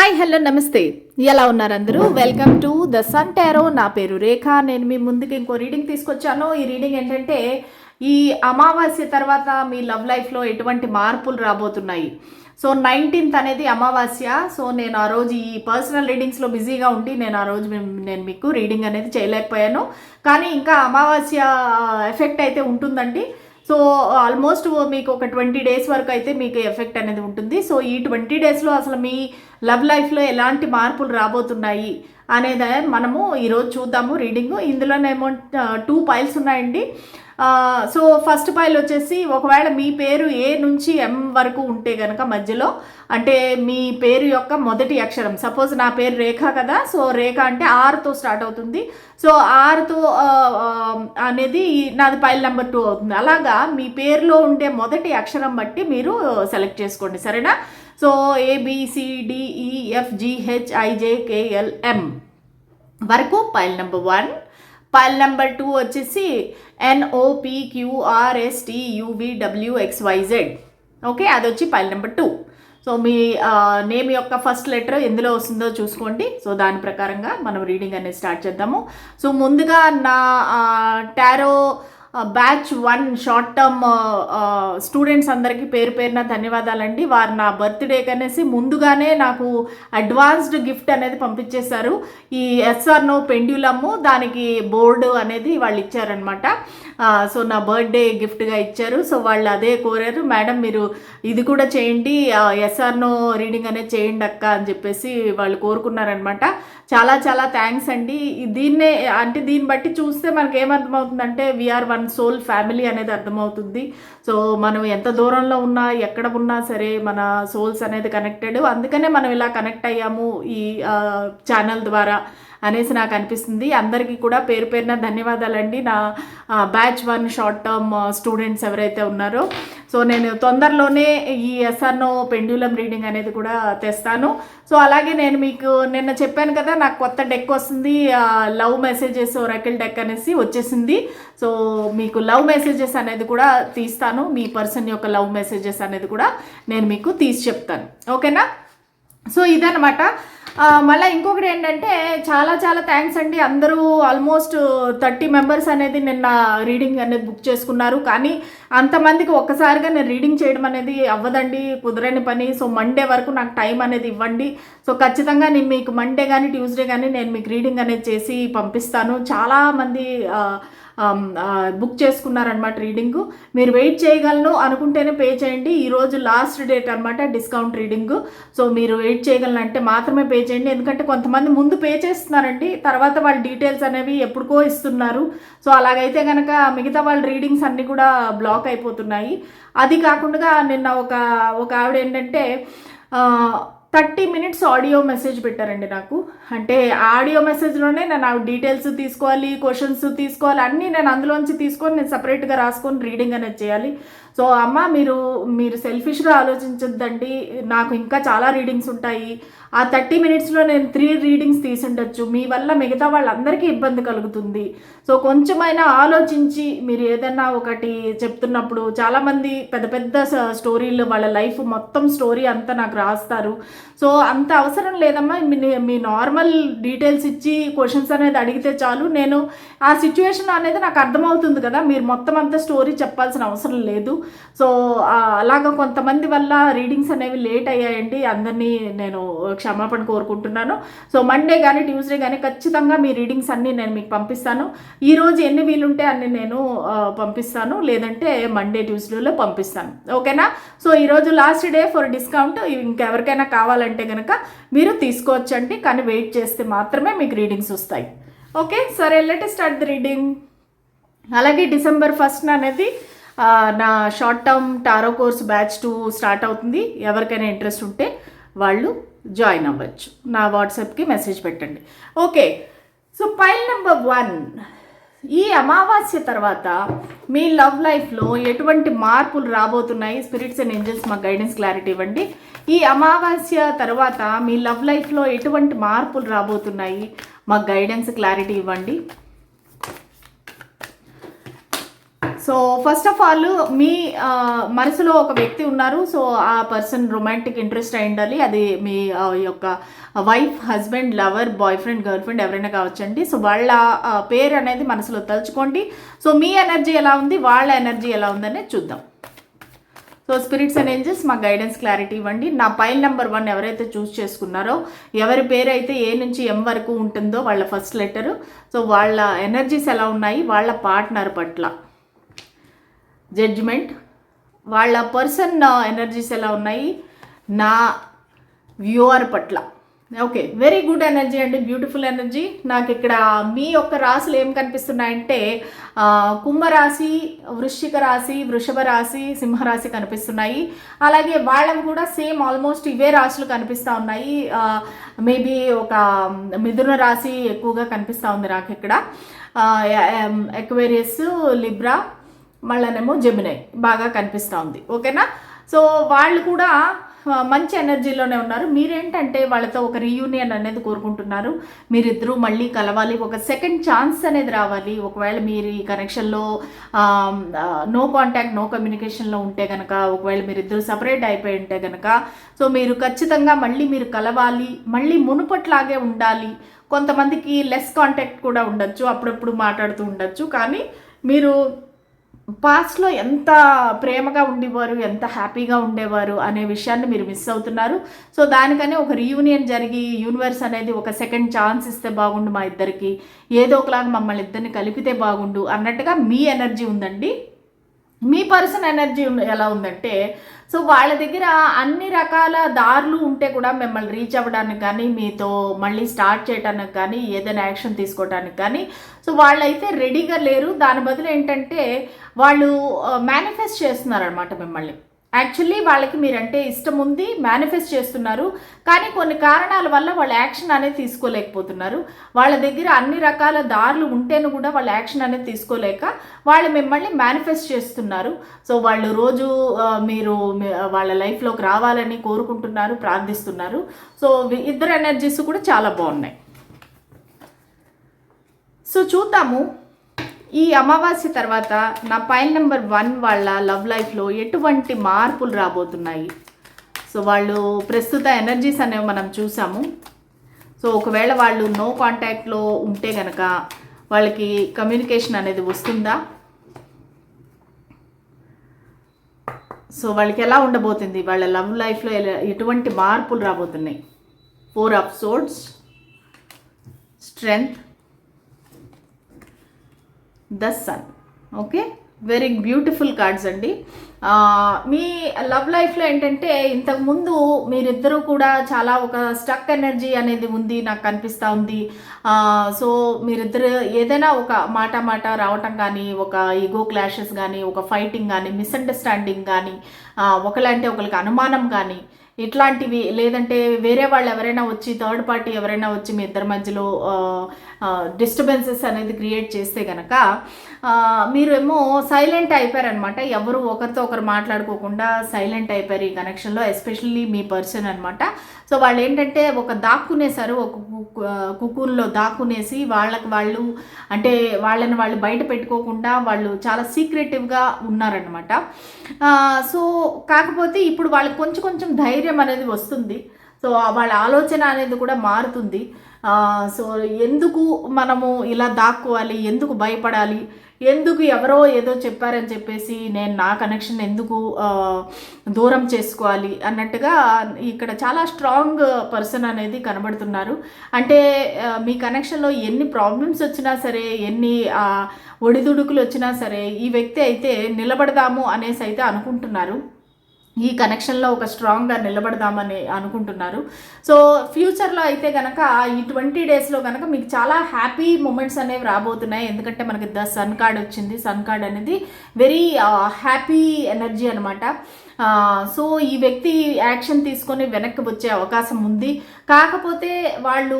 Hi hello నమస్తే. ఎలా ఉన్నారు అందరూ? Welcome to the sun tarot నా పేరు రేఖ నేను మీ ముందుకి ఇంకో రీడింగ్ తీసుకొచ్చాను. ఈ రీడింగ్ ఏంటంటే ఈ అమావాస్య తర్వాత మీ లవ్ లైఫ్లో ఎటువంటి మార్పులు రాబోతున్నాయి? సో నైన్టీన్త్ అనేది అమావాస్య. సో నేను ఆ రోజు ఈ పర్సనల్ రీడింగ్స్లో బిజీగా ఉండి నేను ఆ రోజు నేను మీకు రీడింగ్ అనేది చేయలేకపోయాను. కానీ ఇంకా అమావాస్య ఎఫెక్ట్ అయితే ఉంటుందండి. సో ఆల్మోస్ట్ మీకు ఒక ట్వంటీ డేస్ వరకు అయితే మీకు ఎఫెక్ట్ అనేది ఉంటుంది. సో ఈ ట్వంటీ డేస్లో అసలు మీ లవ్ లైఫ్లో ఎలాంటి మార్పులు రాబోతున్నాయి అనేది మనము ఈరోజు చూద్దాము. రీడింగ్ ఇందులోనేమో టూ పైల్స్ ఉన్నాయండి. సో ఫస్ట్ పైల్ వచ్చేసి ఒకవేళ మీ పేరు ఏ నుంచి ఎం వరకు ఉంటే కనుక మధ్యలో అంటే మీ పేరు యొక్క మొదటి అక్షరం సపోజ్ నా పేరు రేఖ కదా సో రేఖ అంటే ఆర్తో స్టార్ట్ అవుతుంది. సో ఆర్తో అనేది నాది పైల్ నెంబర్ టూ అవుతుంది. అలాగా మీ పేరులో ఉండే మొదటి అక్షరం బట్టి మీరు సెలెక్ట్ చేసుకోండి సరేనా? సో ఏబిసిడిఈఎఫ్ జిహెచ్ e, వరకు pile number one pile number two వచ్చేసి ఎన్ఓపిక్యూఆర్ఎస్టీయూబిడబ్ల్యూఎక్స్వైజెడ్ ఓకే అది వచ్చి పైల్ నెంబర్ టూ. సో మీ నేమ్ యొక్క ఫస్ట్ లెటర్ ఎందులో వస్తుందో చూసుకోండి. సో దాని ప్రకారంగా మనం రీడింగ్ అనేది స్టార్ట్ చేద్దాము. సో ముందుగా నా tarot batch one short term students అందరికీ పేరు పేరున ధన్యవాదాలండి. వారు నా బర్త్డేకి అనేసి ముందుగానే నాకు అడ్వాన్స్డ్ గిఫ్ట్ అనేది పంపించేశారు. ఈ ఎస్ఆర్ నో పెండ్యులము దానికి బోర్డు అనేది వాళ్ళు ఇచ్చారనమాట సో నా బర్త్డే గిఫ్ట్గా ఇచ్చారు. సో వాళ్ళు అదే కోరారు. మేడం మీరు ఇది కూడా చేయండి. ఎస్ఆర్ నో రీడింగ్ అనేది చేయండి అక్క అని చెప్పేసి వాళ్ళు కోరుకున్నారనమాట చాలా చాలా థ్యాంక్స్ అండి. దీన్నే అంటే దీన్ని బట్టి చూస్తే మనకి ఏమర్థమవుతుందంటే we are one soul family అనేది అర్థమవుతుంది. సో మనం ఎంత దూరంలో ఉన్నా ఎక్కడ ఉన్నా సరే మన సోల్స్ అనేది కనెక్టెడ్. అందుకనే మనం ఇలా కనెక్ట్ అయ్యాము ఈ ఛానల్ ద్వారా. అనేసి నాకు అనిపిస్తుంది. అందరికీ కూడా పేరు పేరున ధన్యవాదాలండి. నా batch one short term students ఎవరైతే ఉన్నారో. సో నేను తొందరలోనే ఈ ఎస్ఆర్నో పెండ్యులం రీడింగ్ అనేది కూడా తెస్తాను. సో అలాగే నేను మీకు నిన్న చెప్పాను కదా నాకు కొత్త డెక్ వస్తుంది. లవ్ మెసేజెస్ ఒరకిల్ డెక్ అనేసి వచ్చేసింది. సో మీకు లవ్ మెసేజెస్ అనేది కూడా తీస్తాను. మీ పర్సన్ యొక్క లవ్ మెసేజెస్ అనేది కూడా నేను మీకు తీసి చెప్తాను. ఓకేనా? సో ఇదనమాట మళ్ళీ ఇంకొకటి ఏంటంటే చాలా చాలా థ్యాంక్స్ అండి. అందరూ ఆల్మోస్ట్ థర్టీ మెంబర్స్ అనేది నిన్న రీడింగ్ అనేది బుక్ చేసుకున్నారు. కానీ అంతమందికి ఒక్కసారిగా నేను రీడింగ్ చేయడం అనేది అవ్వదండి. కుదరని పని. సో మండే వరకు నాకు టైం అనేది ఇవ్వండి. సో ఖచ్చితంగా నేను మీకు మండే కానీ ట్యూస్డే కానీ నేను మీకు రీడింగ్ అనేది చేసి పంపిస్తాను. చాలామంది బుక్ చేసుకున్నారనమాట రీడింగ్ మీరు వెయిట్ చేయగలను అనుకుంటేనే పే చేయండి. ఈరోజు లాస్ట్ డేట్ అనమాట డిస్కౌంట్ రీడింగ్ సో మీరు వెయిట్ చేయగలను అంటే మాత్రమే పే చేయండి. ఎందుకంటే కొంతమంది ముందు పే చేస్తున్నారండి. తర్వాత వాళ్ళ డీటెయిల్స్ అనేవి ఎప్పుడుకో ఇస్తున్నారు. సో అలాగైతే కనుక మిగతా వాళ్ళ రీడింగ్స్ అన్నీ కూడా బ్లాక్ అయిపోతున్నాయి. అది కాకుండా నిన్న ఒక ఒక ఆవిడ ఏంటంటే థర్టీ మినిట్స్ ఆడియో మెసేజ్ పెట్టారండి నాకు. అంటే ఆడియో మెసేజ్లోనే నేను ఆ డీటెయిల్స్ తీసుకోవాలి క్వశ్చన్స్ తీసుకోవాలి అన్నీ నేను అందులోంచి తీసుకొని నేను సపరేట్గా రాసుకొని రీడింగ్ అనేది చేయాలి. సో అమ్మ మీరు మీరు సెల్ఫిష్గా ఆలోచించొద్దండి. నాకు ఇంకా చాలా రీడింగ్స్ ఉంటాయి. ఆ థర్టీ మినిట్స్లో నేను త్రీ రీడింగ్స్ తీసుండొచ్చు. మీ వల్ల మిగతా వాళ్ళందరికీ ఇబ్బంది కలుగుతుంది. సో కొంచెమైనా ఆలోచించి మీరు ఏదైనా ఒకటి చెప్తున్నప్పుడు చాలామంది పెద్ద పెద్ద స్టోరీలు వాళ్ళ లైఫ్ మొత్తం స్టోరీ అంతా నాకు రాస్తారు. సో అంత అవసరం లేదమ్మా. మీ నార్మల్ డీటెయిల్స్ ఇచ్చి క్వశ్చన్స్ అనేది అడిగితే చాలు. నేను ఆ సిచ్యువేషన్ అనేది నాకు అర్థమవుతుంది కదా. మీరు మొత్తం అంతా స్టోరీ చెప్పాల్సిన అవసరం లేదు. సో అలాగ కొంతమంది వల్ల రీడింగ్స్ అనేవి లేట్ అయ్యాయండి. అందరినీ నేను క్షమాపణ కోరుకుంటున్నాను. సో మండే కానీ ట్యూస్డే కానీ ఖచ్చితంగా మీ రీడింగ్స్ అన్నీ నేను మీకు పంపిస్తాను. ఈరోజు ఎన్ని వీలుంటే అన్ని నేను పంపిస్తాను. లేదంటే మండే ట్యూస్డేలో పంపిస్తాను. ఓకేనా? సో ఈరోజు లాస్ట్ డే ఫర్ డిస్కౌంట్ ఇంకెవరికైనా కావాలంటే కనుక మీరు తీసుకోవచ్చండి. కానీ వెయిట్ చేస్తే మాత్రమే మీకు రీడింగ్స్ వస్తాయి. ఓకే? సరే లెట్ స్టార్ట్ ది రీడింగ్ అలాగే డిసెంబర్ ఫస్ట్ అనేది నా short term tarot course batch two start అవుతుంది. ఎవరికైనా ఇంట్రెస్ట్ ఉంటే వాళ్ళు జాయిన్ అవ్వచ్చు. నా వాట్సాప్కి మెసేజ్ పెట్టండి. Okay. So pile number one. ఈ అమావాస్య తర్వాత మీ లవ్ లైఫ్లో ఎటువంటి మార్పులు రాబోతున్నాయి? స్పిరిట్స్ అండ్ ఏంజల్స్ మాకు గైడెన్స్ క్లారిటీ ఇవ్వండి. ఈ అమావాస్య తర్వాత మీ లవ్ లైఫ్లో ఎటువంటి మార్పులు రాబోతున్నాయి? మాకు గైడెన్స్ క్లారిటీ ఇవ్వండి. సో ఫస్ట్ ఆఫ్ ఆల్ మీ మనసులో ఒక వ్యక్తి ఉన్నారు. సో ఆ పర్సన్ రొమాంటిక్ ఇంట్రెస్ట్ అయి ఉండాలి అది మీ యొక్క wife husband lover boyfriend girlfriend ఎవరైనా కావచ్చండి. సో వాళ్ళ పేరు అనేది మనసులో తలుచుకోండి. సో మీ ఎనర్జీ ఎలా ఉంది? వాళ్ళ ఎనర్జీ ఎలా ఉందనే చూద్దాం. సో స్పిరిట్స్ అండ్ ఏంజల్స్ మా గైడెన్స్ క్లారిటీ ఇవ్వండి. నా పైల్ నెంబర్ వన్ ఎవరైతే చూస్ చేసుకున్నారో ఎవరి పేరు అయితే ఏ నుంచి ఎం వరకు ఉంటుందో వాళ్ళ ఫస్ట్ లెటరు సో వాళ్ళ ఎనర్జీస్ ఎలా ఉన్నాయి? వాళ్ళ పార్ట్నర్ పట్ల. జడ్జిమెంట్. వాళ్ళ పర్సన్ ఎనర్జీస్ ఎలా ఉన్నాయి? నా వ్యూవర్ పట్ల. ఓకే వెరీ గుడ్ ఎనర్జీ అండి బ్యూటిఫుల్ ఎనర్జీ. నాకు ఇక్కడ మీ యొక్క రాశులు ఏం కనిపిస్తున్నాయంటే కుంభరాశి వృశ్చిక రాశి వృషభ రాశి సింహరాశి కనిపిస్తున్నాయి. అలాగే వాళ్ళవి కూడా సేమ్ ఆల్మోస్ట్ ఇవే రాశులు కనిపిస్తూ ఉన్నాయి. మేబీ ఒక మిథున రాశి ఎక్కువగా కనిపిస్తూ ఉంది నాకు ఇక్కడ. ఎక్వేరియస్ లిబ్రా మళ్ళనేమో జెమినై బాగా కనిపిస్తూ ఉంది. ఓకేనా? సో వాళ్ళు కూడా మంచి ఎనర్జీలోనే ఉన్నారు. మీరేంటంటే వాళ్ళతో ఒక రీయూనియన్ అనేది కోరుకుంటున్నారు. మీరిద్దరూ మళ్ళీ కలవాలి. ఒక సెకండ్ ఛాన్స్ అనేది రావాలి. ఒకవేళ మీరు ఈ కనెక్షన్లో నో కాంటాక్ట్ నో కమ్యూనికేషన్లో ఉంటే కనుక ఒకవేళ మీరిద్దరూ సపరేట్ అయిపోయి ఉంటే కనుక సో మీరు ఖచ్చితంగా మళ్ళీ మీరు కలవాలి. మళ్ళీ మునుపట్లాగే ఉండాలి. కొంతమందికి లెస్ కాంటాక్ట్ కూడా ఉండొచ్చు. అప్పుడప్పుడు మాట్లాడుతూ ఉండొచ్చు. కానీ మీరు పాస్ట్లో ఎంత ప్రేమగా ఉండేవారు ఎంత హ్యాపీగా ఉండేవారు అనే విషయాన్ని మీరు మిస్ అవుతున్నారు. సో దానికనే ఒక రీయూనియన్ జరిగి యూనివర్స్ అనేది ఒక సెకండ్ ఛాన్స్ ఇస్తే బాగుండు మా ఇద్దరికి. ఏదో ఒకలాగా మమ్మల్ని ఇద్దరిని కలిపితే బాగుండు అన్నట్టుగా మీ ఎనర్జీ ఉందండి. మీ పర్సన్ ఎనర్జీ ఎలా ఉందంటే సో వాళ్ళ దగ్గర అన్ని రకాల దారులు ఉంటే కూడా మిమ్మల్ని రీచ్ అవ్వడానికి కానీ మీతో మళ్ళీ స్టార్ట్ చేయడానికి కానీ ఏదైనా యాక్షన్ తీసుకోవడానికి కానీ సో వాళ్ళైతే రెడీగా లేరు. దాని బదులు ఏంటంటే వాళ్ళు మేనిఫెస్ట్ చేస్తున్నారనమాట మిమ్మల్ని. యాక్చువల్లీ వాళ్ళకి మీరంటే ఇష్టం ఉంది మేనిఫెస్ట్ చేస్తున్నారు. కానీ కొన్ని కారణాల వల్ల వాళ్ళు యాక్షన్ అనేది తీసుకోలేకపోతున్నారు. వాళ్ళ దగ్గర అన్ని రకాల దారులు ఉంటేను కూడా వాళ్ళు యాక్షన్ అనేది తీసుకోలేక వాళ్ళు మిమ్మల్ని మేనిఫెస్ట్ చేస్తున్నారు. సో వాళ్ళు రోజు మీరు వాళ్ళ లైఫ్లోకి రావాలని కోరుకుంటున్నారు ప్రార్థిస్తున్నారు. సో ఇద్దరు ఎనర్జీస్ కూడా చాలా బాగున్నాయి. సో చూద్దాము. ఈ అమావాస్య తర్వాత నా పైల్ నెంబర్ వన్ వాళ్ళ లవ్ లైఫ్లో ఎటువంటి మార్పులు రాబోతున్నాయి? సో వాళ్ళు ప్రస్తుత ఎనర్జీస్ అనేవి మనం చూసాము. సో ఒకవేళ వాళ్ళు నో కాంటాక్ట్లో ఉంటే కనుక వాళ్ళకి కమ్యూనికేషన్ అనేది వస్తుందా? సో వాళ్ళకి ఎలా ఉండబోతుంది? వాళ్ళ లవ్ లైఫ్లో ఎలా- ఎటువంటి మార్పులు రాబోతున్నాయి? Four of swords strength the sun. Okay? Very beautiful cards అండి. మీ లవ్ లైఫ్లో ఏంటంటే ఇంతకుముందు మీరిద్దరూ కూడా చాలా ఒక స్టక్ ఎనర్జీ అనేది ఉంది నాకు కనిపిస్తూ ఉంది. సో మీరిద్దరు ఏదైనా ఒక మాట మాట రావటం కానీ ఒక ఈగో క్లాషెస్ కానీ ఒక ఫైటింగ్ కానీ మిస్అండర్స్టాండింగ్ కానీ ఒకలాంటి ఒకరికి అనుమానం కానీ ఇట్లాంటివి లేదంటే వేరే వాళ్ళు ఎవరైనా వచ్చి థర్డ్ పార్టీ ఎవరైనా వచ్చి మీ ఇద్దరి మధ్యలో డిస్టర్బెన్సెస్ అనేది క్రియేట్ చేస్తే కనుక మీరేమో సైలెంట్ అయిపోయారనమాట. ఎవరు ఒకరితో ఒకరు మాట్లాడుకోకుండా సైలెంట్ అయిపోయారు ఈ కనెక్షన్లో ఎస్పెషల్లీ మీ పర్సన్ అనమాట. సో వాళ్ళు ఏంటంటే ఒక దాక్కునేసారు ఒక కుక్కూన్లో దాక్కునేసి వాళ్ళకి వాళ్ళు అంటే వాళ్ళని వాళ్ళు బయట పెట్టుకోకుండా వాళ్ళు చాలా సీక్రెటివ్గా ఉన్నారనమాట సో కాకపోతే ఇప్పుడు వాళ్ళకి కొంచెం కొంచెం ధైర్యం అనేది వస్తుంది. సో వాళ్ళ ఆలోచన అనేది కూడా మారుతుంది. సో ఎందుకు మనము ఇలా దాక్కోవాలి? ఎందుకు భయపడాలి? ఎందుకు ఎవరో ఏదో చెప్పారని చెప్పేసి నేను నా కనెక్షన్ ఎందుకు దూరం చేసుకోవాలి అన్నట్టుగా ఇక్కడ చాలా స్ట్రాంగ్ పర్సన్ అనేది కనబడుతున్నారు. అంటే మీ కనెక్షన్లో ఎన్ని ప్రాబ్లమ్స్ వచ్చినా సరే ఎన్ని ఒడిదుడుకులు వచ్చినా సరే ఈ వ్యక్తి అయితే నిలబడదాము అనేసి అయితే అనుకుంటున్నారు. ఈ కనెక్షన్లో ఒక స్ట్రాంగ్గా నిలబడదామని అనుకుంటున్నారు. సో ఫ్యూచర్లో అయితే కనుక ఈ ట్వంటీ డేస్లో కనుక మీకు చాలా హ్యాపీ మూమెంట్స్ అనేవి రాబోతున్నాయి. ఎందుకంటే మనకి ద సన్ కార్డ్ వచ్చింది. సన్ కార్డ్ అనేది వెరీ హ్యాపీ ఎనర్జీ అనమాట సో ఈ వ్యక్తి యాక్షన్ తీసుకొని వెనక్కి వచ్చే అవకాశం ఉంది. కాకపోతే వాళ్ళు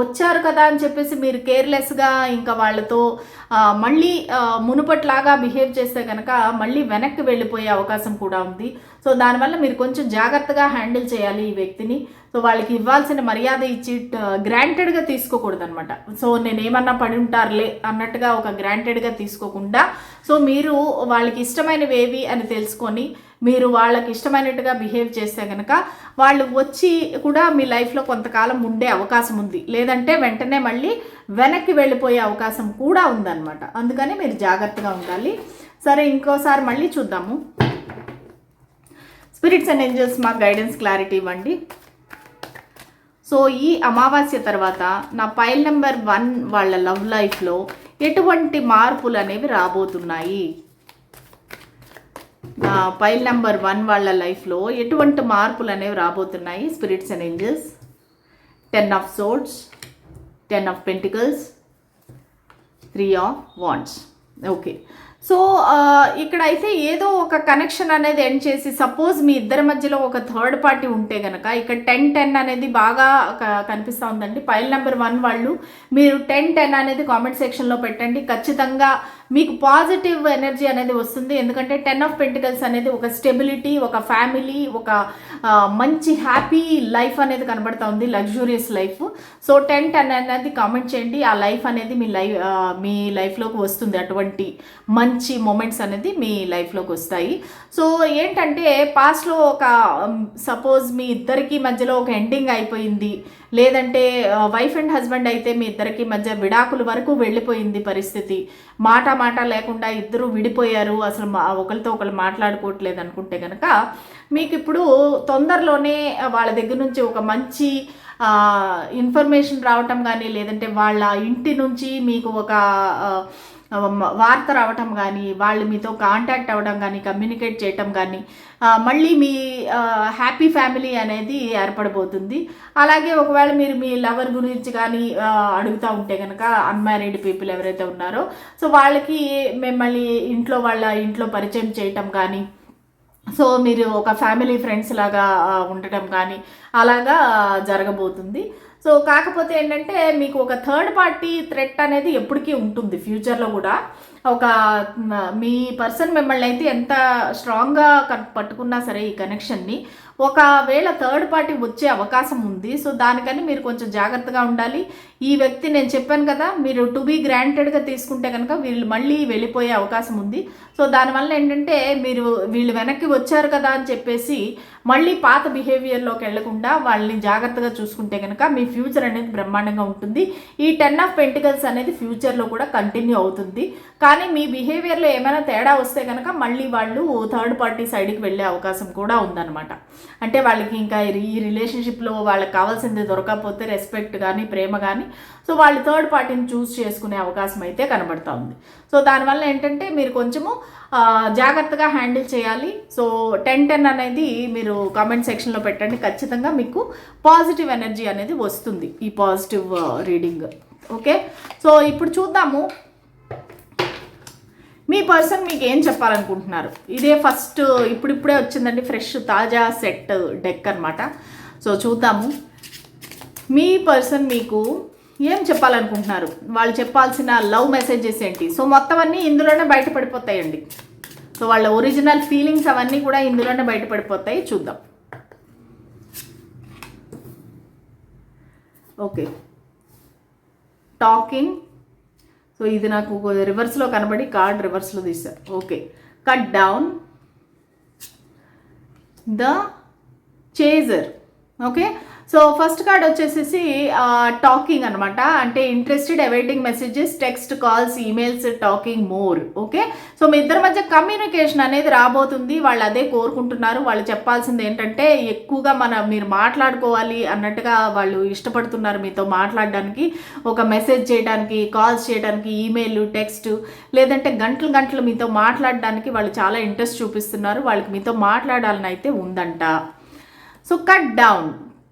వచ్చారు కదా అని చెప్పేసి మీరు కేర్లెస్గా ఇంకా వాళ్ళతో మళ్ళీ మునుపట్లాగా బిహేవ్ చేస్తే కనుక మళ్ళీ వెనక్కి వెళ్ళిపోయే అవకాశం కూడా ఉంది. సో దానివల్ల మీరు కొంచెం జాగ్రత్తగా హ్యాండిల్ చేయాలి ఈ వ్యక్తిని. సో సో వాళ్ళకి ఇవ్వాల్సిన మర్యాద ఇచ్చి గ్రాంటెడ్గా తీసుకోకూడదు అనమాట సో నేను ఏమన్నా పడి ఉంటారులే అన్నట్టుగా ఒక గ్రాంటెడ్గా తీసుకోకుండా సో మీరు వాళ్ళకి ఇష్టమైనవి ఏవి అని తెలుసుకొని మీరు వాళ్ళకి ఇష్టమైనట్టుగా బిహేవ్ చేస్తే కనుక వాళ్ళు వచ్చి కూడా మీ లైఫ్లో కొంతకాలం ఉండే అవకాశం ఉంది. లేదంటే వెంటనే మళ్ళీ వెనక్కి వెళ్ళిపోయే అవకాశం కూడా ఉందన్నమాట. అందుకని మీరు జాగ్రత్తగా ఉండాలి. సరే ఇంకోసారి మళ్ళీ చూద్దాము. స్పిరిట్స్ అండ్ ఏంజల్స్ మాకు గైడెన్స్ క్లారిటీ ఇవ్వండి. సో ఈ అమావాస్య తర్వాత నా పైల్ నెంబర్ వన్ వాళ్ళ లవ్ లైఫ్లో ఎటువంటి మార్పులు అనేవి రాబోతున్నాయి? పైల్ నెంబర్ వన్ వాళ్ళ లైఫ్లో ఎటువంటి మార్పులు అనేవి రాబోతున్నాయి? Spirits and angels. Ten of swords ten of pentacles. Three of wands. Okay. So ఇక్కడైతే ఏదో ఒక కనెక్షన్ అనేది ఎండ్ చేసి సపోజ్ మీ ఇద్దరి మధ్యలో ఒక థర్డ్ పార్టీ ఉంటే కనుక ఇక్కడ టెన్ టెన్ అనేది బాగా కనిపిస్తూ ఉందండి. పైల్ నెంబర్ వన్ వాళ్ళు మీరు టెన్ టెన్ అనేది కామెంట్ సెక్షన్లో పెట్టండి. ఖచ్చితంగా మీకు పాజిటివ్ ఎనర్జీ అనేది వస్తుంది. ఎందుకంటే టెన్ ఆఫ్ పెంటికల్స్ అనేది ఒక స్టెబిలిటీ ఒక ఫ్యామిలీ ఒక మంచి హ్యాపీ లైఫ్ అనేది కనబడతా ఉంది luxurious life so ten ten అనేది కామెంట్ చేయండి. ఆ లైఫ్ అనేది మీ లైఫ్ మీ లైఫ్లోకి వస్తుంది. అటువంటి మంచి మూమెంట్స్ అనేది మీ లైఫ్లోకి వస్తాయి. సో ఏంటంటే పాస్ట్లో ఒక um, సపోజ్ మీ ఇద్దరికి మధ్యలో ఒక ఎండింగ్ అయిపోయింది. లేదంటే వైఫ్ అండ్ హస్బెండ్ అయితే మీ ఇద్దరికి మధ్య విడాకుల వరకు వెళ్ళిపోయింది పరిస్థితి. మాట మాట లేకుండా ఇద్దరు విడిపోయారు. అసలు మా ఒకరితో ఒకరు మాట్లాడుకోవట్లేదు అనుకుంటే కనుక మీకు ఇప్పుడు తొందరలోనే వాళ్ళ దగ్గర నుంచి ఒక మంచి ఇన్ఫర్మేషన్ రావటం కానీ లేదంటే వాళ్ళ ఇంటి నుంచి మీకు ఒక వార్త రావటం కానీ వాళ్ళు మీతో కాంటాక్ట్ అవ్వడం కానీ కమ్యూనికేట్ చేయటం కానీ మళ్ళీ మీ హ్యాపీ ఫ్యామిలీ అనేది ఏర్పడబోతుంది. అలాగే ఒకవేళ మీరు మీ లవర్ గురించి కానీ అడుగుతూ ఉంటే కనుక అన్మ్యారీడ్ పీపుల్ ఎవరైతే ఉన్నారో సో వాళ్ళకి మిమ్మల్ని ఇంట్లో వాళ్ళ ఇంట్లో పరిచయం చేయటం కానీ సో మీరు ఒక ఫ్యామిలీ ఫ్రెండ్స్ లాగా ఉండటం కానీ అలాగా జరగబోతుంది. సో కాకపోతే ఏంటంటే మీకు ఒక థర్డ్ పార్టీ థ్రెట్ అనేది ఎప్పటికీ ఉంటుంది ఫ్యూచర్లో కూడా. ఒక మీ పర్సన్ మిమ్మల్ని అయితే ఎంత స్ట్రాంగ్గా పట్టుకున్నా సరే ఈ కనెక్షన్ని ఒకవేళ థర్డ్ పార్టీ వచ్చే అవకాశం ఉంది సో దానికని మీరు కొంచెం జాగ్రత్తగా ఉండాలి. ఈ వ్యక్తి నేను చెప్పాను కదా మీరు టు బీ గ్రాంటెడ్గా తీసుకుంటే కనుక వీళ్ళు మళ్ళీ వెళ్ళిపోయే అవకాశం ఉంది. సో దానివల్ల ఏంటంటే మీరు వీళ్ళు వెనక్కి వచ్చారు కదా అని చెప్పేసి మళ్ళీ పాత బిహేవియర్లోకి వెళ్ళకుండా వాళ్ళని జాగ్రత్తగా చూసుకుంటే కనుక మీ ఫ్యూచర్ అనేది బ్రహ్మాండంగా ఉంటుంది. ఈ టెన్ ఆఫ్ పెంటికల్స్ అనేది ఫ్యూచర్లో కూడా కంటిన్యూ అవుతుంది. కానీ మీ బిహేవియర్లో ఏమైనా తేడా వస్తే కనుక మళ్ళీ వాళ్ళు థర్డ్ పార్టీ సైడ్కి వెళ్ళే అవకాశం కూడా ఉందన్నమాట. అంటే వాళ్ళకి ఇంకా ఈ- ఈ రిలేషన్షిప్లో వాళ్ళకి కావాల్సింది దొరకకపోతే రెస్పెక్ట్ కానీ ప్రేమ కానీ సో వాళ్ళు థర్డ్ పార్టీని చూస్ చేసుకునే అవకాశం అయితే కనబడతా ఉంది సో దానివల్ల ఏంటంటే మీరు కొంచెము జాగ్రత్తగా హ్యాండిల్ చేయాలి. సో టెన్ టెన్ అనేది మీరు కామెంట్ సెక్షన్లో పెట్టండి. ఖచ్చితంగా మీకు పాజిటివ్ ఎనర్జీ అనేది వస్తుంది ఈ పాజిటివ్ రీడింగ్. ఓకే? సో ఇప్పుడు చూద్దాము. మీ పర్సన్ మీకు ఏం చెప్పాలనుకుంటున్నారు? ఇదే ఫస్ట్ ఇప్పుడిప్పుడే వచ్చిందండి ఫ్రెష్ తాజా సెట్ డెక్ అన్నమాట. సో చూద్దాము. మీ పర్సన్ మీకు ఏం చెప్పాలనుకుంటున్నారు? వాళ్ళు చెప్పాల్సిన లవ్ మెసేజెస్ ఏంటి? సో మొత్తం అన్నీ ఇందులోనే బయటపడిపోతాయండి. సో వాళ్ళ ఒరిజినల్ ఫీలింగ్స్ అవన్నీ కూడా ఇందులోనే బయటపడిపోతాయి. చూద్దాం. ఓకే. టాకింగ్. సో ఇది నాకు రివర్స్లో కనబడి కార్డ్ రివర్స్లో తీశారు okay. Cut down. The chaser. Okay. So first card వచ్చేసేసి టాకింగ్ అనమాట అంటే interested awaiting messages text calls emails talking more okay so మీ ఇద్దరి మధ్య కమ్యూనికేషన్ అనేది రాబోతుంది. వాళ్ళు అదే కోరుకుంటున్నారు. వాళ్ళు చెప్పాల్సింది ఏంటంటే ఎక్కువగా మన మీరు మాట్లాడుకోవాలి అన్నట్టుగా వాళ్ళు ఇష్టపడుతున్నారు మీతో మాట్లాడడానికి. ఒక మెసేజ్ చేయడానికి కాల్స్ చేయడానికి ఈమెయిల్ టెక్స్ట్ లేదంటే గంటలు గంటలు మీతో మాట్లాడడానికి వాళ్ళు చాలా ఇంట్రెస్ట్ చూపిస్తున్నారు. వాళ్ళకి మీతో మాట్లాడాలని అయితే ఉందంట. So cut down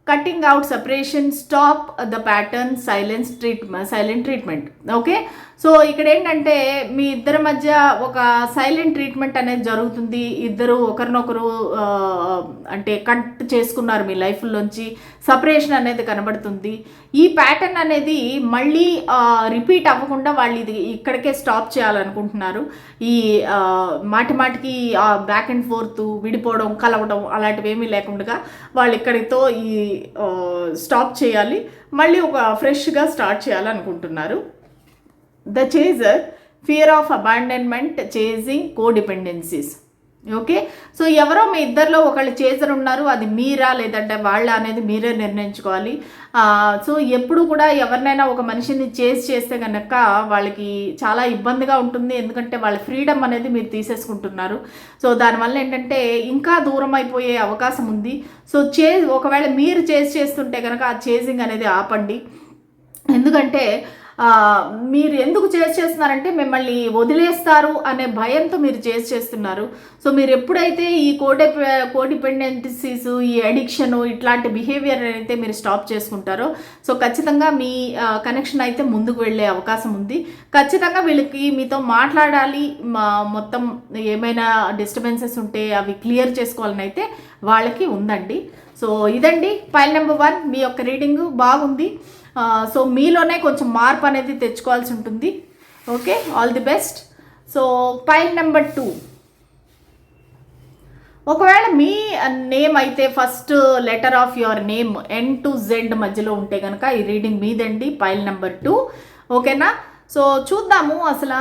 cutting out separation stop the pattern silence treatment silent treatment. Okay? So ఇక్కడ ఏంటంటే మీ ఇద్దరి మధ్య ఒక సైలెంట్ ట్రీట్మెంట్ అనేది జరుగుతుంది. ఇద్దరు ఒకరినొకరు అంటే కట్ చేసుకున్నారు మీ లైఫ్లోంచి సపరేషన్ అనేది కనబడుతుంది. ఈ ప్యాటర్న్ అనేది మళ్ళీ రిపీట్ అవ్వకుండా వాళ్ళు ఇది ఇక్కడికే స్టాప్ చేయాలనుకుంటున్నారు. ఈ మాటి మాటికి బ్యాక్ అండ్ ఫోర్త్ విడిపోవడం కలవడం అలాంటివి ఏమీ లేకుండా వాళ్ళు ఇక్కడితో ఈ స్టాప్ చేయాలి. మళ్ళీ ఒక ఫ్రెష్గా స్టార్ట్ చేయాలనుకుంటున్నారు. The chaser fear of abandonment chasing codependencies okay so ఎవరో మీ ఇద్దరిలో ఒకళ్ళు చేజర్ ఉన్నారు అది మీరా లేదంటే వాళ్ళ అనేది మీరే నిర్ణయించుకోవాలి. సో ఎప్పుడు కూడా ఎవరినైనా ఒక మనిషిని చేజ్ చేస్తే కనుక వాళ్ళకి చాలా ఇబ్బందిగా ఉంటుంది ఎందుకంటే వాళ్ళ ఫ్రీడమ్ అనేది మీరు తీసేసుకుంటున్నారు. సో దానివల్ల ఏంటంటే ఇంకా దూరం అయిపోయే అవకాశం ఉంది. సో చే ఒకవేళ మీరు చేజ్ చేస్తుంటే కనుక ఆ చేజింగ్ అనేది ఆపండి. ఎందుకంటే మీరు ఎందుకు చేసి చేస్తున్నారంటే మిమ్మల్ని వదిలేస్తారు అనే భయంతో మీరు చేసి చేస్తున్నారు. సో మీరు ఎప్పుడైతే ఈ కోడి కోడిపెండెన్సీస్ ఈ అడిక్షన్ ఇట్లాంటి బిహేవియర్ అయితే మీరు స్టాప్ చేసుకుంటారో సో ఖచ్చితంగా మీ కనెక్షన్ అయితే ముందుకు వెళ్ళే అవకాశం ఉంది. ఖచ్చితంగా వీళ్ళకి మీతో మాట్లాడాలి. మా మొత్తం ఏమైనా డిస్టర్బెన్సెస్ ఉంటే అవి క్లియర్ చేసుకోవాలని అయితే వాళ్ళకి ఉందండి. సో ఇదండి. ఫైల్ నెంబర్ వన్ మీ యొక్క రీడింగ్ బాగుంది. సో మీలోనే కొంచెం మార్పు అనేది తెచ్చుకోవాల్సి ఉంటుంది. Okay all the best so file number two ఒకవేళ మీ నేమ్ అయితే first letter of your name N to Z మధ్యలో ఉంటే కనుక ఈ రీడింగ్ మీదండి ఫైల్ నెంబర్ టూ ఓకేనా సో చూద్దాము అసలు.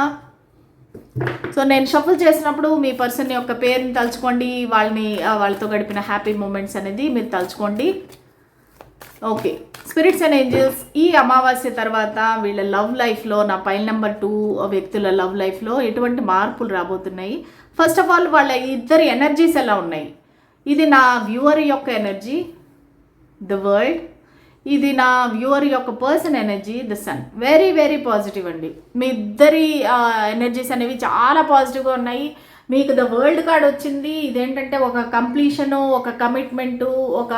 సో నేను షఫుల్ చేసినప్పుడు మీ పర్సన్ యొక్క పేరుని తలుచుకోండి వాళ్ళని వాళ్ళతో గడిపిన హ్యాపీ మూమెంట్స్ అనేది మీరు తలుచుకోండి. ఓకే. స్పిరిట్స్ అండ్ ఏంజల్స్ ఈ అమావాస్య తర్వాత వీళ్ళ లవ్ లైఫ్లో నా పైల్ నెంబర్ టూ వ్యక్తుల లవ్ లైఫ్లో ఎటువంటి మార్పులు రాబోతున్నాయి? ఫస్ట్ ఆఫ్ ఆల్ వాళ్ళ ఇద్దరి ఎనర్జీస్ ఎలా ఉన్నాయి? ఇది నా వ్యూవర్ యొక్క ఎనర్జీ ద వరల్డ్ ఇది నా వ్యూవర్ యొక్క person energy the sun very very positive అండి. మీ ఇద్దరి ఎనర్జీస్ అనేవి చాలా పాజిటివ్గా ఉన్నాయి. మీకు ద వరల్డ్ కార్డ్ వచ్చింది. ఇదేంటంటే ఒక కంప్లీషను ఒక కమిట్మెంటు ఒక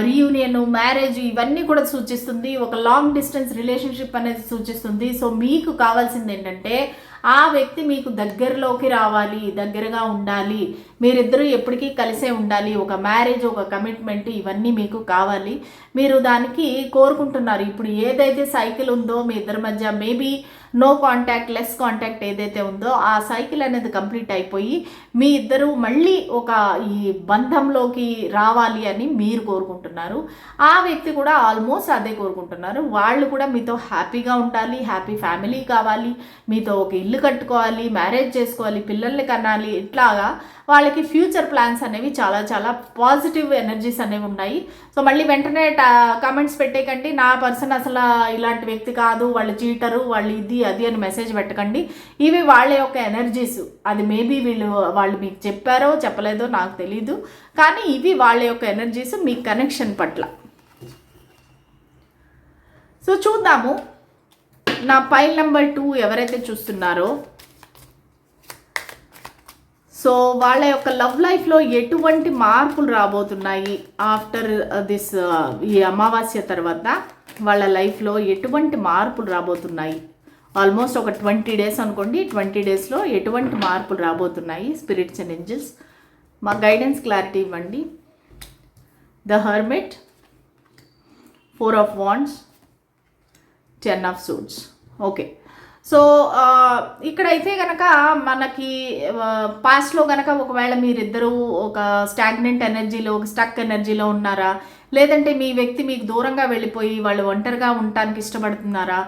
రీయూనియన్ మ్యారేజ్ ఇవన్నీ కూడా సూచిస్తుంది. ఒక లాంగ్ డిస్టెన్స్ రిలేషన్షిప్ అనేది సూచిస్తుంది. సో మీకు కావాల్సింది ఏంటంటే ఆ వ్యక్తి మీకు దగ్గరలోకి రావాలి దగ్గరగా ఉండాలి. మీరిద్దరూ ఎప్పటికీ కలిసే ఉండాలి. ఒక మ్యారేజ్ ఒక కమిట్మెంట్ ఇవన్నీ మీకు కావాలి. మీరు దానికి కోరుకుంటున్నారు. ఇప్పుడు ఏదైతే సైకిల్ ఉందో మీ ఇద్దరి మధ్య maybe no contact less contact ఏదైతే ఉందో ఆ సైకిల్ అనేది కంప్లీట్ అయిపోయి మీ ఇద్దరు మళ్ళీ ఒక ఈ బంధంలోకి రావాలి అని మీరు కోరుకుంటున్నారు. ఆ వ్యక్తి కూడా ఆల్మోస్ట్ అదే కోరుకుంటున్నారు. వాళ్ళు కూడా మీతో హ్యాపీగా ఉండాలి హ్యాపీ ఫ్యామిలీ కావాలి. మీతో ఒక ఇల్లు కట్టుకోవాలి మ్యారేజ్ చేసుకోవాలి పిల్లల్ని కనాలి ఇట్లాగా వాళ్ళకి ఫ్యూచర్ ప్లాన్స్ అనేవి చాలా చాలా పాజిటివ్ ఎనర్జీస్ అనేవి ఉన్నాయి. సో మళ్ళీ వెంటనే కామెంట్స్ పెట్టేకండి. నా పర్సన్ అసలు ఇలాంటి వ్యక్తి కాదు వాళ్ళు చీటరు వాళ్ళు ఇది అది అని మెసేజ్ పెట్టకండి. ఇవి వాళ్ళ యొక్క ఎనర్జీస్ అది మేబీ వీళ్ళు వాళ్ళు మీకు చెప్పారో చెప్పలేదో నాకు తెలీదు. కానీ ఇవి వాళ్ళ యొక్క ఎనర్జీస్ మీ కనెక్షన్ పట్ల. సో చూద్దాము. నా పైల్ నెంబర్ టూ ఎవరైతే చూస్తున్నారో సో వాళ్ళ యొక్క లవ్ లైఫ్లో ఎటువంటి మార్పులు రాబోతున్నాయి ఆఫ్టర్ దిస్ ఈ అమావాస్య తర్వాత వాళ్ళ లైఫ్లో ఎటువంటి మార్పులు రాబోతున్నాయి? ఆల్మోస్ట్ ఒక ట్వంటీ డేస్ అనుకోండి ట్వంటీ డేస్లో ఎటువంటి మార్పులు రాబోతున్నాయి? స్పిరిట్స్ అండ్ ఏంజల్స్ మా గైడెన్స్ క్లారిటీ ఇవ్వండి. The hermit four of wands ten of suits. Okay. So ఇక్కడైతే కనుక మనకి పాస్ట్లో కనుక ఒకవేళ మీరిద్దరూ ఒక స్టాగ్నెంట్ ఎనర్జీలో ఒక స్టక్ ఎనర్జీలో ఉన్నారా? లేదంటే మీ వ్యక్తి మీకు దూరంగా వెళ్ళిపోయి వాళ్ళు ఒంటరిగా ఉండటానికి ఇష్టపడుతున్నారా?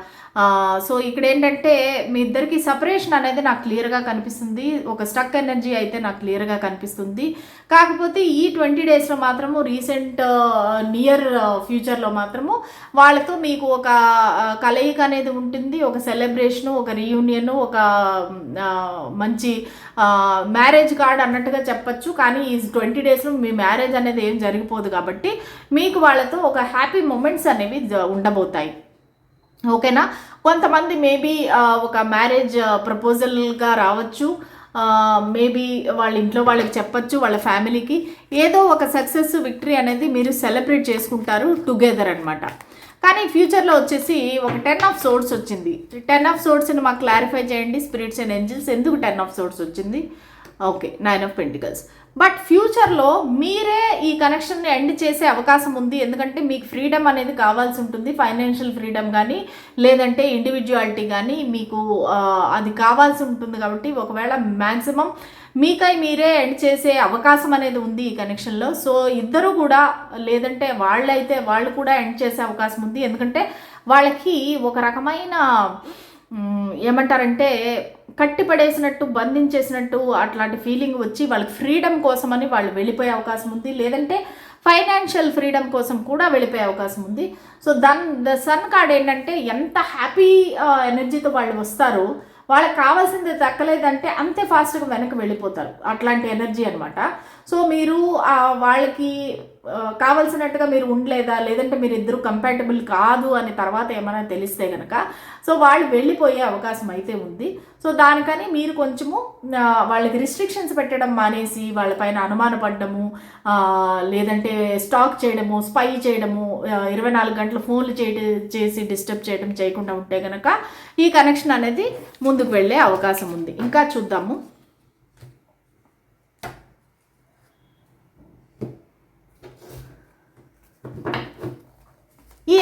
సో ఇక్కడ ఏంటంటే మీ ఇద్దరికి సపరేషన్ అనేది నాకు క్లియర్గా కనిపిస్తుంది. ఒక స్టక్ ఎనర్జీ అయితే నాకు క్లియర్గా కనిపిస్తుంది. కాకపోతే ఈ ట్వంటీ డేస్లో మాత్రము రీసెంట్ నియర్ ఫ్యూచర్లో మాత్రము వాళ్ళతో మీకు ఒక కలయిక అనేది ఉంటుంది. ఒక సెలబ్రేషను ఒక రీయూనియన్ ఒక మంచి మ్యారేజ్ కార్డ్ అన్నట్టుగా చెప్పచ్చు. కానీ ఈ ట్వంటీ డేస్లో మీ మ్యారేజ్ అనేది ఏం జరిగిపోదు కాబట్టి మీకు వాళ్ళతో ఒక హ్యాపీ మూమెంట్స్ అనేవి జ- ఉండబోతాయి. ఓకేనా? కొంతమంది మేబీ ఒక మ్యారేజ్ ప్రపోజల్గా రావచ్చు. మేబీ వాళ్ళ ఇంట్లో వాళ్ళకి చెప్పచ్చు వాళ్ళ ఫ్యామిలీకి. ఏదో ఒక సక్సెస్ విక్టరీ అనేది మీరు సెలబ్రేట్ చేసుకుంటారు టుగెదర్ అనమాట కానీ ఫ్యూచర్లో వచ్చేసి ఒక టెన్ ఆఫ్ సోర్స్ వచ్చింది. టెన్ ఆఫ్ సోర్స్ని మాకు క్లారిఫై చేయండి. స్పిరిట్స్ అండ్ ఏంజిల్స్ ఎందుకు టెన్ ఆఫ్ సోర్స్ వచ్చింది? Okay nine of pentacles. But ఫ్యూచర్లో మీరే ఈ కనెక్షన్ని ఎండ్ చేసే అవకాశం ఉంది. ఎందుకంటే మీకు ఫ్రీడమ్ అనేది కావాల్సి ఉంటుంది. ఫైనాన్షియల్ ఫ్రీడమ్ కానీ లేదంటే ఇండివిజువాలిటీ కానీ మీకు అది కావాల్సి ఉంటుంది కాబట్టి ఒకవేళ మ్యాక్సిమం మీకై మీరే ఎండ్ చేసే అవకాశం అనేది ఉంది ఈ కనెక్షన్లో. సో ఇద్దరు కూడా లేదంటే వాళ్ళైతే వాళ్ళు కూడా ఎండ్ చేసే అవకాశం ఉంది. ఎందుకంటే వాళ్ళకి ఒక రకమైన ఏమంటారంటే కట్టిపడేసినట్టు బంధించేసినట్టు అట్లాంటి ఫీలింగ్ వచ్చి వాళ్ళకి ఫ్రీడమ్ కోసమని వాళ్ళు వెళ్ళిపోయే అవకాశం ఉంది. లేదంటే ఫైనాన్షియల్ ఫ్రీడమ్ కోసం కూడా వెళ్ళిపోయే అవకాశం ఉంది. So then the sun card ఏంటంటే ఎంత హ్యాపీ ఎనర్జీతో వాళ్ళు వస్తారో వాళ్ళకి కావాల్సింది దక్కలేదంటే అంతే ఫాస్ట్గా వెనక్కి వెళ్ళిపోతారు. అట్లాంటి ఎనర్జీ అనమాట సో మీరు వాళ్ళకి కావలసినట్టుగా కావాల్సినట్టుగా మీరు ఉండలేదా? లేదంటే మీరు ఇద్దరు కంపాటబుల్ కాదు అని తర్వాత ఏమైనా తెలిస్తే కనుక సో వాళ్ళు వెళ్ళిపోయే అవకాశం అయితే ఉంది. సో దానికని మీరు కొంచెము వాళ్ళకి రిస్ట్రిక్షన్స్ పెట్టడం మానేసి వాళ్ళపైన అనుమానపడ్డము లేదంటే స్టాక్ చేయడము స్పై చేయడము ఇరవై నాలుగు గంటలు ఫోన్లు చేయడం చేసి డిస్టర్బ్ చేయడం చేయకుండా ఉంటే కనుక ఈ కనెక్షన్ అనేది ముందుకు వెళ్ళే అవకాశం ఉంది. ఇంకా చూద్దాము.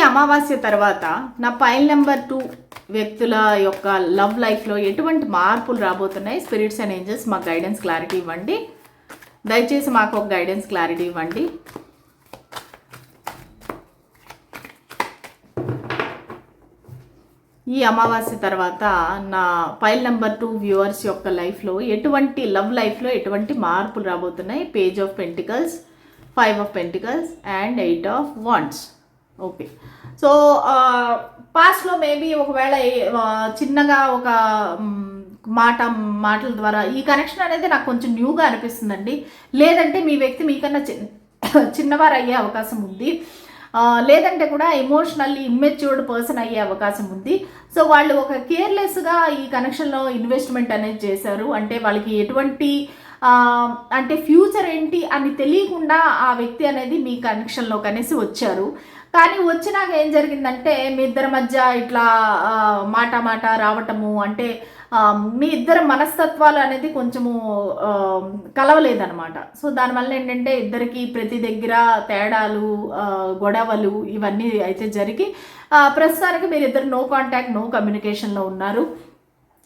అమావాస్య తర్వాత నా పైల్ నెంబర్ టూ వ్యక్తుల యొక్క లవ్ లైఫ్లో ఎటువంటి మార్పులు రాబోతున్నాయి? స్పిరిట్స్ అండ్ ఏంజల్స్ మాకు గైడెన్స్ క్లారిటీ ఇవ్వండి. దయచేసి మాకు ఒక గైడెన్స్ క్లారిటీ ఇవ్వండి. ఈ అమావాస్య తర్వాత నా పైల్ నెంబర్ టూ వ్యూవర్స్ యొక్క లైఫ్లో ఎటువంటి లవ్ లైఫ్లో ఎటువంటి మార్పులు రాబోతున్నాయి? Page of pentacles five of pentacles and eight of wands okay so పాస్ట్లో మేబీ ఒకవేళ uh, చిన్నగా ఒక మాట మాటల ద్వారా ఈ కనెక్షన్ అనేది నాకు కొంచెం న్యూగా అనిపిస్తుందండి. లేదంటే మీ వ్యక్తి మీకన్నా చిన్నవారు అయ్యే అవకాశం ఉంది. లేదంటే కూడా ఎమోషనల్లీ ఇమ్మెచ్యూర్డ్ పర్సన్ అయ్యే అవకాశం ఉంది. సో వాళ్ళు ఒక కేర్లెస్గా ఈ కనెక్షన్లో ఇన్వెస్ట్మెంట్ అనేది చేశారు. అంటే వాళ్ళకి ఎటువంటి అంటే ఫ్యూచర్ ఏంటి అని తెలియకుండా ఆ వ్యక్తి అనేది మీ కనెక్షన్లో కనేసి వచ్చారు. కానీ వచ్చినాక ఏం జరిగిందంటే మీ ఇద్దరి మధ్య ఇట్లా మాట మాట రావటము అంటే మీ ఇద్దరు మనస్తత్వాలు అనేది కొంచెము కలవలేదనమాట సో దానివల్ల ఏంటంటే ఇద్దరికి ప్రతి దగ్గర తేడాలు గొడవలు ఇవన్నీ అయితే జరిగి ప్రస్తుతానికి మీరు ఇద్దరు నో కాంటాక్ట్ నో కమ్యూనికేషన్లో ఉన్నారు.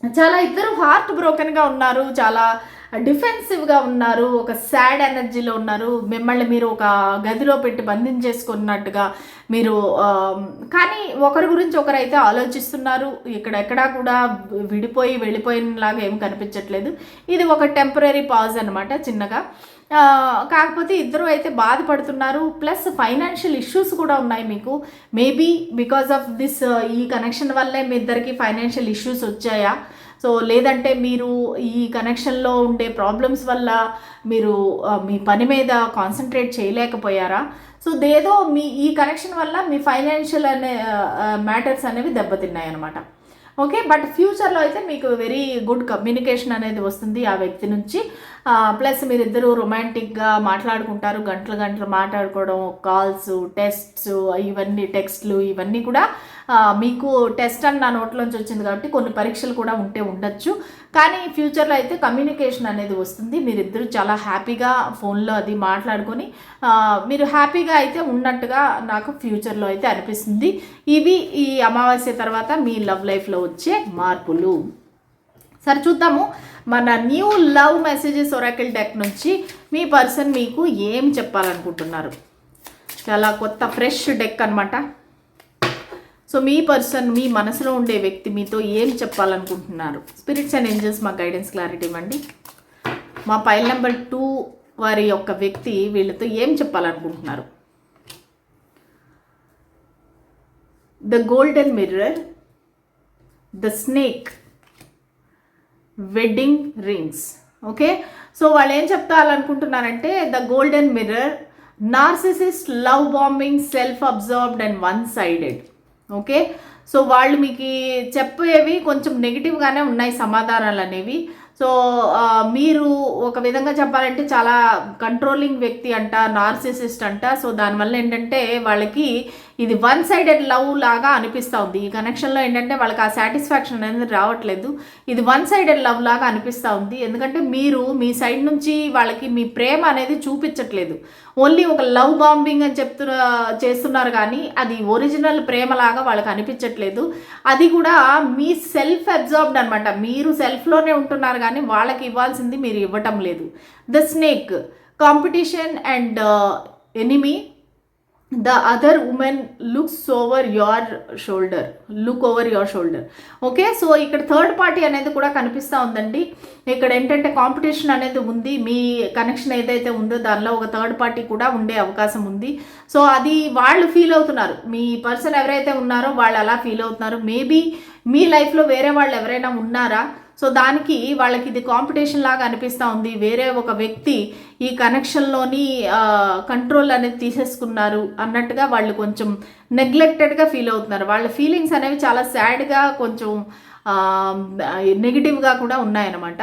చాలా ఇద్దరు హార్ట్ బ్రోకెన్గా ఉన్నారు. చాలా డిఫెన్సివ్గా ఉన్నారు ఒక సాడ్ ఎనర్జీలో ఉన్నారు. మిమ్మల్ని మీరు ఒక గదిలో పెట్టి బంధించేసుకున్నట్టుగా మీరు కానీ ఒకరి గురించి ఒకరైతే ఆలోచిస్తున్నారు. ఇక్కడ ఎక్కడా కూడా విడిపోయి వెళ్ళిపోయినలాగా ఏం కనిపించట్లేదు. ఇది ఒక టెంపరీ పాజ్ అనమాట చిన్నగా. కాకపోతే ఇద్దరు అయితే బాధపడుతున్నారు. ప్లస్ ఫైనాన్షియల్ ఇష్యూస్ కూడా ఉన్నాయి మీకు. మేబీ బికాస్ ఆఫ్ దిస్ ఈ కనెక్షన్ వల్లే మీ ఇద్దరికి ఫైనాన్షియల్ ఇష్యూస్ వచ్చాయా? సో లేదంటే మీరు ఈ కనెక్షన్లో ఉండే ప్రాబ్లమ్స్ వల్ల మీరు మీ పని మీద కాన్సన్ట్రేట్ చేయలేకపోయారా? సో దేదో మీ ఈ కనెక్షన్ వల్ల మీ ఫైనాన్షియల్ అనే మ్యాటర్స్ అనేవి దెబ్బతిన్నాయి అనమాట ఓకే బట్ ఫ్యూచర్లో అయితే మీకు వెరీ గుడ్ కమ్యూనికేషన్ అనేది వస్తుంది ఆ వ్యక్తి నుంచి. ప్లస్ మీరిద్దరూ రొమాంటిక్గా మాట్లాడుకుంటారు గంటలు గంటలు మాట్లాడుకోవడం కాల్స్ టెస్ట్స్ ఇవన్నీ టెక్స్ట్లు ఇవన్నీ కూడా మీకు టెస్ట్ అని నా నోట్లోంచి వచ్చింది కాబట్టి కొన్ని పరీక్షలు కూడా ఉంటే ఉండొచ్చు. కానీ ఫ్యూచర్లో అయితే కమ్యూనికేషన్ అనేది వస్తుంది. మీరిద్దరూ చాలా హ్యాపీగా ఫోన్లో అది మాట్లాడుకొని మీరు హ్యాపీగా అయితే ఉన్నట్టుగా నాకు ఫ్యూచర్లో అయితే అనిపిస్తుంది. ఇవి ఈ అమావాస్య తర్వాత మీ లవ్ లైఫ్లో వచ్చే మార్పులు. సరే చూద్దాము. మన new love messages oracle deck నుంచి మీ పర్సన్ మీకు ఏం చెప్పాలనుకుంటున్నారు? చాలా కొత్త ఫ్రెష్ డెక్ అనమాట సో మీ పర్సన్ మీ మనసులో ఉండే వ్యక్తి మీతో ఏం చెప్పాలనుకుంటున్నారు? స్పిరిట్స్ అండ్ ఏంజల్స్ మా గైడెన్స్ క్లారిటీ ఇవ్వండి. మా పైల్ నెంబర్ టూ వారి యొక్క వ్యక్తి వీళ్ళతో ఏం చెప్పాలనుకుంటున్నారు? The golden mirror the snake wedding rings okay so వాళ్ళు ఏం చెప్తాలనుకుంటున్నారంటే the golden mirror narcissist love bombing self observed and one sided okay so వాళ్ళు మీకు చెప్పేవి కొంచెం నెగిటివ్గానే ఉన్నాయి సమాధానాలు అనేవి. సో మీరు ఒక విధంగా చెప్పాలంటే చాలా కంట్రోలింగ్ వ్యక్తి అంట నార్సిసిస్ట్ అంట. సో దానివల్ల ఏంటంటే వాళ్ళకి ఇది వన్ సైడెడ్ లవ్ లాగా అనిపిస్తూ ఉంది. ఈ కనెక్షన్లో ఏంటంటే వాళ్ళకి ఆ సాటిస్ఫాక్షన్ అనేది రావట్లేదు. ఇది వన్ సైడెడ్ లవ్ లాగా అనిపిస్తూ ఉంది. ఎందుకంటే మీరు మీ సైడ్ నుంచి వాళ్ళకి మీ ప్రేమ అనేది చూపించట్లేదు. ఓన్లీ ఒక లవ్ బాంబింగ్ అని చెప్తున్న చేస్తున్నారు కానీ అది ఒరిజినల్ ప్రేమలాగా వాళ్ళకి అనిపించట్లేదు. అది కూడా మీ సెల్ఫ్ అబ్జార్బ్డ్ అనమాట మీరు సెల్ఫ్లోనే ఉంటున్నారు కానీ వాళ్ళకి ఇవ్వాల్సింది మీరు ఇవ్వటం లేదు. The snake competition and enemy the other woman looks over your shoulder look over your shoulder okay so ఇక్కడ థర్డ్ పార్టీ అనేది కూడా కనిపిస్తూ ఉందండి. ఇక్కడ ఏంటంటే కాంపిటీషన్ అనేది ఉంది. మీ కనెక్షన్ ఏదైతే ఉందో దానిలో ఒక థర్డ్ పార్టీ కూడా ఉండే అవకాశం ఉంది. సో అది వాళ్ళు ఫీల్ అవుతున్నారు. మీ పర్సన్ ఎవరైతే ఉన్నారో వాళ్ళు అలా ఫీల్ అవుతున్నారు. మేబీ మీ లైఫ్లో వేరే వాళ్ళు ఎవరైనా ఉన్నారా? సో దానికి వాళ్ళకి ఇది కాంపిటీషన్ లాగా అనిపిస్తూ ఉంది. వేరే ఒక వ్యక్తి ఈ కనెక్షన్లోని కంట్రోల్ అనేది తీసేసుకున్నారు అన్నట్టుగా వాళ్ళు కొంచెం నెగ్లెక్టెడ్గా ఫీల్ అవుతున్నారు. వాళ్ళ ఫీలింగ్స్ అనేవి చాలా సాడ్గా కొంచెం నెగిటివ్గా కూడా ఉన్నాయన్నమాట.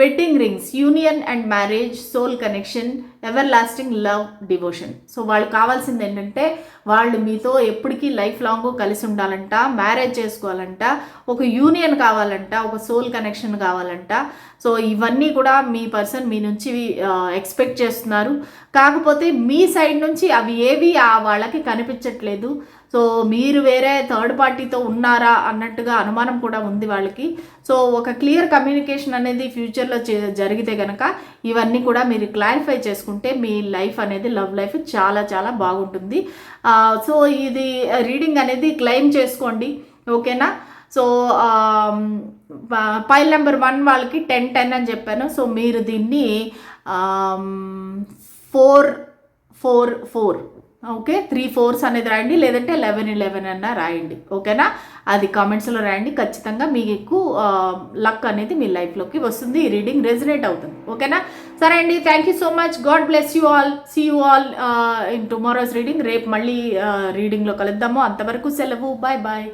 Wedding rings union and marriage soul connection everlasting love devotion so వాళ్ళు కావాల్సింది ఏంటంటే వాళ్ళు మీతో ఎప్పటికీ లైఫ్ లాంగ్ కలిసి ఉండాలంట మ్యారేజ్ చేసుకోవాలంట ఒక యూనియన్ కావాలంట ఒక సోల్ కనెక్షన్ కావాలంట. సో ఇవన్నీ కూడా మీ పర్సన్ మీ నుంచి ఎక్స్పెక్ట్ చేస్తున్నారు. కాకపోతే మీ సైడ్ నుంచి అవి ఏవి ఆ వాళ్ళకి కనిపించట్లేదు. సో మీరు వేరే థర్డ్ పార్టీతో ఉన్నారా అన్నట్టుగా అనుమానం కూడా ఉంది వాళ్ళకి. సో ఒక క్లియర్ కమ్యూనికేషన్ అనేది ఫ్యూచర్లో జరిగితే కనుక ఇవన్నీ కూడా మీరు క్లారిఫై చేసుకుంటే మీ లైఫ్ అనేది లవ్ లైఫ్ చాలా చాలా బాగుంటుంది. సో ఇది రీడింగ్ అనేది క్లెయిమ్ చేసుకోండి. ఓకేనా సో పైల్ నెంబర్ వన్ వాళ్ళకి టెన్ టెన్ అని చెప్పాను. సో మీరు దీన్ని four four four okay three fours అనేది రాయండి లేదంటే లెవెన్ ఇలెవెన్ అన్న రాయండి. ఓకేనా? అది కామెంట్స్లో రాయండి ఖచ్చితంగా మీకు ఎక్కువ లక్ అనేది మీ లైఫ్లోకి వస్తుంది ఈ రీడింగ్ రెజినేట్ అవుతుంది. ఓకేనా? సరే అండి thank you so much god bless you all see you all in tomorrow's reading రేపు మళ్ళీ రీడింగ్లో కలుద్దాము. అంతవరకు సెలవు. Bye bye